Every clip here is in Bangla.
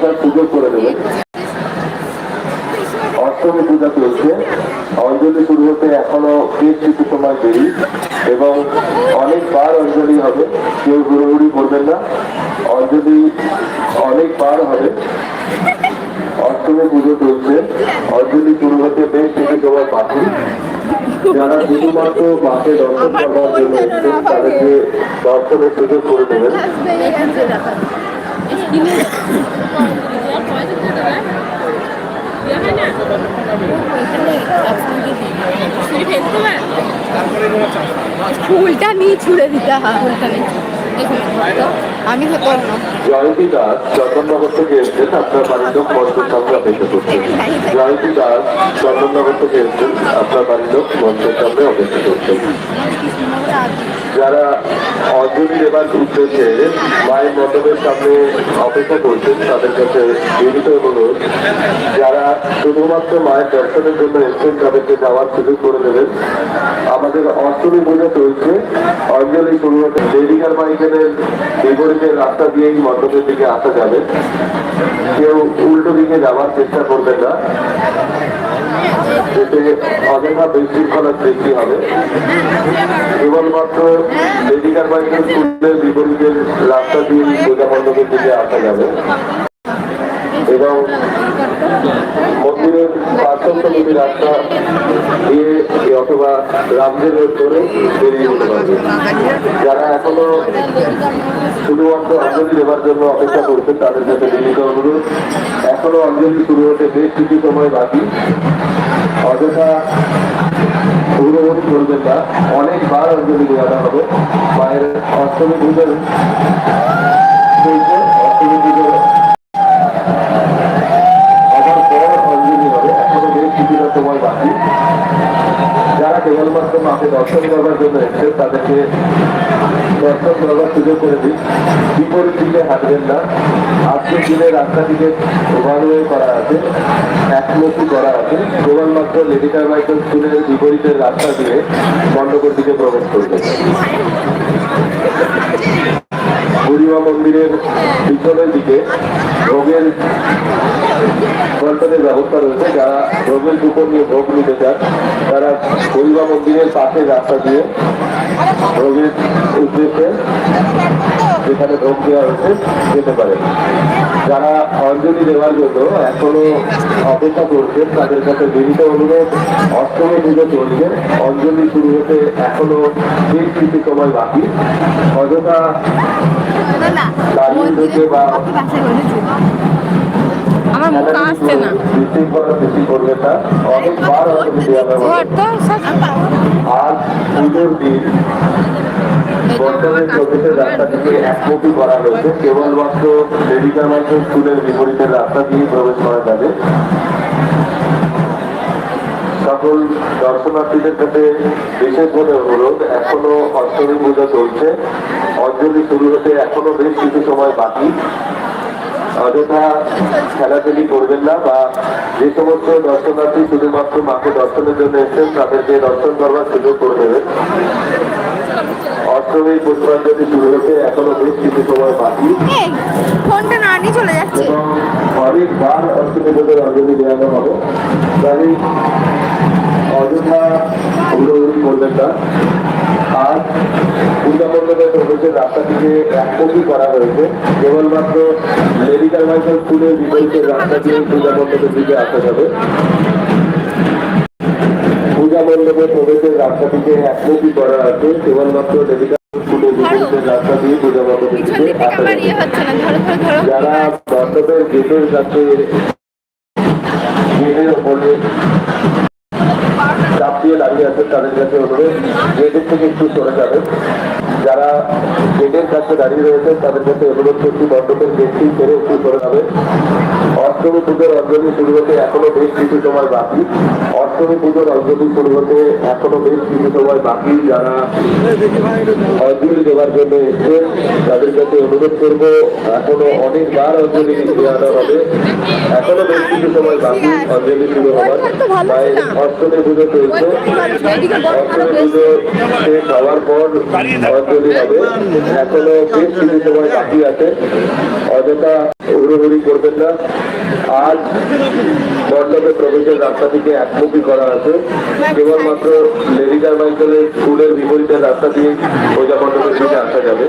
আসার সুযোগ করে দেবেন। অষ্টমী পূজা চলছে। অঞ্জলি শুরু হতে এখনও বেশ কিছু সময় দেরি এবং অনেকবার অঞ্জলি হবে। কেউ হুড়োহুড়ি করবেন না। অঞ্জলি অনেকবার হবে। অষ্টমী পুজো চলছে। অঞ্জলি শুরু হতে বেশ কিছু সময় বাকি। যারা শুধুমাত্র মাকে দর্শন করবার জন্য এসেছেন তাদেরকে দর্শনের সুযোগ করে দেবেন। ফুলটা নিয়ে ছুড়ে দিতে হয়। আমি তো করব জয়ন্তী দাস চন্দননগর থেকে এসেছেন আপনার বাড়ির লোক মঞ্চের সামনে অপেক্ষা করছেন জয়ন্তী দাস চন্দননগর থেকে এসেছেন আপনার বাড়ির লোক মঞ্চের সামনে অপেক্ষা করছেন। যারা অঞ্জলি দেবার উদ্দেশ্যে মায়ের মণ্ডপের সামনে অপেক্ষা করছেন, তাদের কাছে বিনীত অনুরোধ, যারা শুধুমাত্র মায়ের দর্শনের জন্য এসছেন, তাদেরকে যাওয়ার সুযোগ করে দেবেন। আমাদের অষ্টমী পুজো চলছে। অঞ্জলি শুরু হতে লেডিকার মাইকেলের বিপরীতে রাস্তা দিয়েই মণ্ডপের দিকে আসা যাবে। কেউ উল্টো দিকে যাওয়ার চেষ্টা করবেন না। এতে অযথা বিশৃঙ্খলার সৃষ্টি হবে। কেবলমাত্র মেডিকেল বাইকের স্কুলের বিপরীতের রাস্তা দিয়ে পূজা মণ্ডপের দিকে আসা যাবে। এবং পার্শ্ববর্তী রাস্তা দিয়ে অথবা রামদের ধরে বেরিয়ে যেতে পারবে। যারা এখনও শুধুমাত্র অঞ্জলি দেওয়ার জন্য অপেক্ষা করছেন, তাদের কাছে বিনীত অনুরোধ, এখনও অঞ্জলি শুরু হতে বেশ কিছু সময় বাকি। অযথা পুরোপুরি চলবেন না, অনেকবার অঞ্জলি দেওয়ানো হবে। মায়ের অষ্টমী পুজোর চলছে অষ্টমী পুজোর আবার পর অঞ্জলি হবে এখনও বেশ কিছুটা সময় বাকি যারা কেবলমাত্র মাকে দর্শন করবার জন্য এসেছেন তাদেরকে দর্শন করবার সুযোগ করে দিন বিপরীত দিকে না আজকের দিনে রাস্তাটিকে ওভারওয়ে করা আছে, একমুখী করা আছে, কেবলমাত্র লেডিকার মাইকেল স্কুলের বিপরীতের রাস্তা দিয়ে মণ্ডপের দিকে প্রবেশ করবে। বুড়িমা মন্দিরের পিছনের দিকে ভোগের বন্টনের ব্যবস্থা রয়েছে। যারা ভোগের দুপুর নিয়ে ভোগ নিতে চান, তারা বুড়িমা মন্দিরের পাশে রাস্তা দিয়ে ভোগের উদ্দেশ্যে যেখানে ভোগ দেওয়া হয়েছে যেতে পারে। যারা অঞ্জলি দেওয়ার জন্য এখনও অপেক্ষা করছেন তাদের কাছে বিনীত অনুরোধ অষ্টমী পুজো চলছে অঞ্জলি শুরু হতে এখনও বেশ কিছু সময় বাকি। অযথা দাঁড়িয়ে থেকে বা মুখ আসছে না। ঘর তো সব বর্তমানে রাস্তাটিকে একমুখী করা হয়েছে। কেবলমাত্র স্কুলের রাস্তা দিয়ে প্রবেশ করা যাবে। সকল দর্শনার্থীদের কাছে বিশেষভাবে অনুরোধ এখনও অষ্টমী পুজো চলছে। অঞ্জলি শুরু হতে এখনও বেশ কিছু সময় বাকি। অযথা খেলাখেলি করবেন না বা যে সমস্ত দর্শনার্থী শুধুমাত্র মাকে দর্শনের জন্য এসেছেন তাদেরকে দর্শন করবার সুযোগ করে দেবেন। অষ্টমী পুষ্পাঞ্জলি শুরু হতে এখনও বেশ কিছু সময় বাকি। ফোনটা না নিয়ে চলে যাচ্ছে। এবং অনেকবার অষ্টমী পুজোর অঞ্জলি দেওয়ানো হবে। তাই অযথা হুড়োহুড়ি করবেন না। আজ পূজা মণ্ডপের প্রবেশের রাস্তাটিকে একমুখী করা হয়েছে। কেবলমাত্র মেডিকেল মাইকেল স্কুলের বিপরীতে রাস্তা দিয়ে পূজা মণ্ডপের দিকে আসা যাবে। পূজা মণ্ডপে প্রবেশের রাস্তাটিকে একমুখী করা আছে। কেবলমাত্র ডেবিট স্কুলের রাস্তা দিয়ে পূজা মণ্ডপের দিকে ইয়ে যারা মণ্ডপের গেটের কাছে গেটের ওপরে চাপ দিয়ে দাঁড়িয়ে আছেন তাদের কাছে অনুরোধ গেটের থেকে একটু সরে যাবেন। যারা গেটের কাছে দাঁড়িয়ে রয়েছেন তাদের কাছে অনুরোধ করছি মণ্ডপের গেটটি ছেড়ে একটু সরে যাবেন। অষ্টমী পুজোর অঞ্জলি শুরু হতে এখনও বেশ কিছু সময় বাকি। অষ্টমী পুজোর অঞ্জলি শুরু হতে এখনও বেশ কিছু সময় বাকি। যারা অঞ্জলি দেওয়ার জন্য এসছেন তাদের কাছে অনুরোধ করব এখনও অনেকবার অঞ্জলি দেওয়ানো হবে। এখনও বেশ কিছু সময় বাকি অঞ্জলি শুরু হবার। মায়ের অষ্টমী পুজো হওয়ার পর হবে এখনও বেশ সময় বাকি আছে অযথা হুড়োহুড়ি করবেন না আজ মণ্ডপে প্রবেশের রাস্তাটিকে একমুখী করা আছে কেবলমাত্র লেডি কারমাইকেলের স্কুলের বিপরীতে রাস্তা দিয়ে পূজা মণ্ডপের দিকে আসা যাবে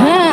হ্যাঁ।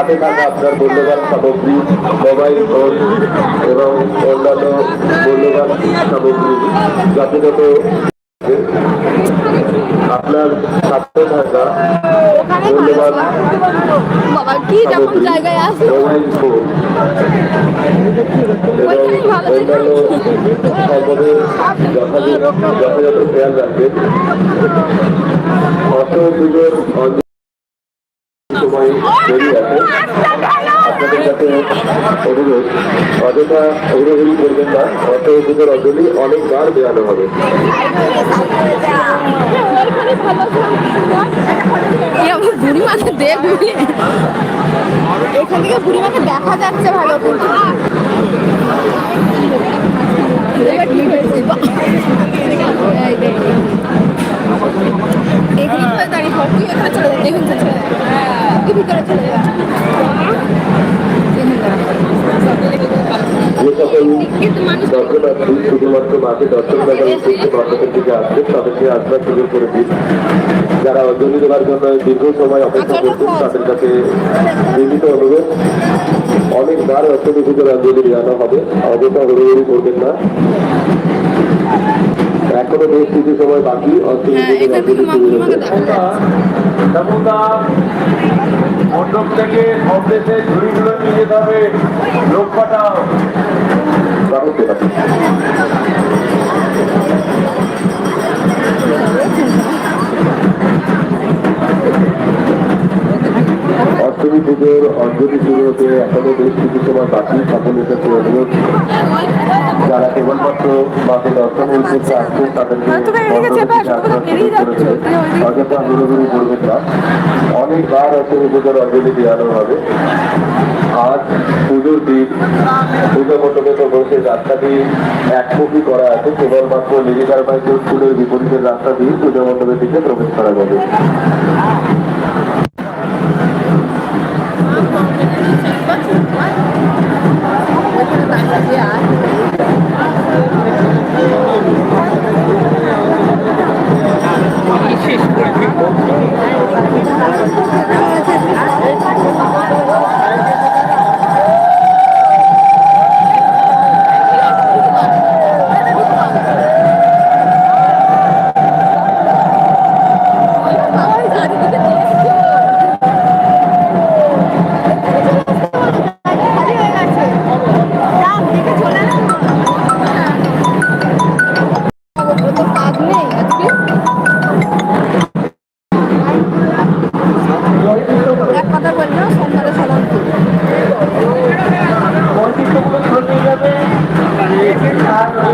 হাতে থাকা আপনার মূল্যবান সামগ্রী মোবাইল ফোন এবং অন্যান্য মূল্যবান সামগ্রী। যথাযথ আপনার হাতে থাকা মূল্যবান মোবাইল ফোন এবং অন্যান্য সম্পদের যথাযথ খেয়াল রাখবেন। অর্থ পুজোর অঞ্চল সময় দেরি আছে আপনাদের কাছে অনুরোধ। অযথা অগ্রহণী করবেন না। অর্থ পুজোর অঞ্জলি অনেকবার দেওয়ানো হবে। এই আমার বুড়ি মাকে দেখবি? এখান থেকে দেখা যাচ্ছে ভালো দাঁড়িয়ে তুই এখানে। তাদেরকে আসবার সুযোগ করে দিন যারা অঞ্জলি দেওয়ার জন্য দীর্ঘ সময় অপেক্ষা করছেন তাদের কাছে নির্মিত অনুরোধ অনেকবার অষ্টমী পুজোর অঞ্জলি দেওয়ানো হবে অযথা হুড়োহুড়ি করবেন না এখনও বেশ কিছু সময় বাকি হ্যাঁ মণ্ডপ থেকে সন্দেশে ঝুড়িগুলো নিয়ে যেতে হবে লোক পাঠাও। অষ্টমী পুজোর অঞ্জলি হতে এখনও বেশ কিছু সময় বাকি সকলের কাছে অনুরোধ। অযথা হুড়োহুড়ি করবেন না। অনেকবার পুজোর অঞ্জলি দেওয়ানো হবে। আজ পুজোর দিন পুজো মণ্ডপে তো বসে রাস্তাটি একমুখী করা আছে কেবলমাত্র লিলিকার মাইকেল স্কুলের বিপরীতের রাস্তা দিয়ে পুজো মণ্ডপের দিকে প্রবেশ করা যাবে।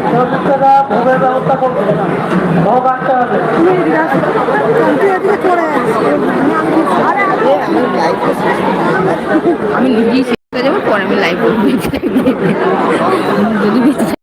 ভোগের ব্যবস্থা করবে। ভোগ আনতে হবে। আমি নিজেই শিখতে যাব পরে আমি লাইভ করব।